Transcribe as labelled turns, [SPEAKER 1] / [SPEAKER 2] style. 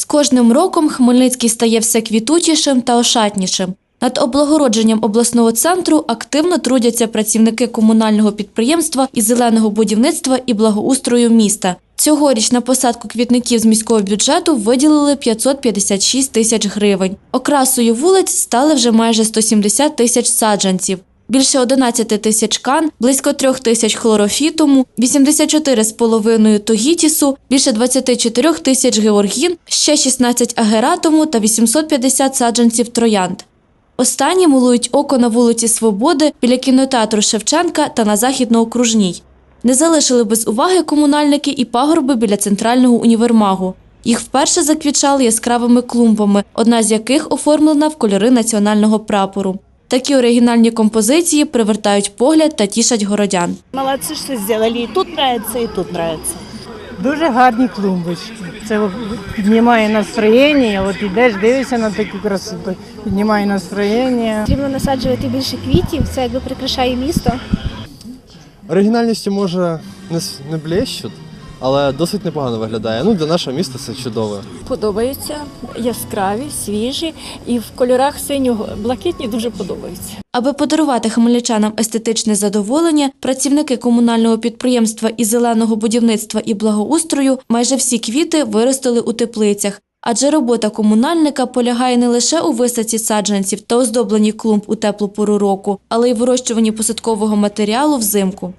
[SPEAKER 1] З кожним роком Хмельницький стає все квітучішим та ошатнішим. Над облагородженням обласного центру активно трудяться працівники комунального підприємства і зеленого будівництва і благоустрою міста. Цьогоріч на посадку квітників з міського бюджету виділили 556 тисяч гривень. Окрасою вулиць стали вже майже 170 тисяч саджанців. Більше 11 тисяч кан, близько 3 тисяч хлорофітуму, 84,5 тогітісу, більше 24 тисяч георгін, ще 16 агератуму та 850 саджанців троянд. Останні милують око на вулиці Свободи біля кінотеатру Шевченка та на Західноокружній. Не залишили без уваги комунальники і пагорби біля центрального універмагу. Їх вперше заквічали яскравими клумбами, одна з яких оформлена в кольори національного прапору. Такі оригінальні композиції привертають погляд та тішать городян.
[SPEAKER 2] Молодцы, что сделали. И тут нравится, и тут нравится.
[SPEAKER 3] Дуже гарні клумбочки. Це піднімає настроєння. От ідеш, дивишся на таку красоту, піднімає настроєння.
[SPEAKER 4] Потрібно насаджувати більше квітів, це якби прикрашає місто.
[SPEAKER 5] Оригінальністю може не, блещуть, але досить непогано виглядає. Ну, для нашого міста це чудово.
[SPEAKER 6] подобаються, яскраві, свіжі і в кольорах синього блакитні дуже подобаються.
[SPEAKER 1] Аби подарувати хмельничанам естетичне задоволення, працівники комунального підприємства і зеленого будівництва і благоустрою майже всі квіти виростили у теплицях. Адже робота комунальника полягає не лише у висадці саджанців та оздобленні клумб у теплу пору року, але й вирощуванні посадкового матеріалу взимку.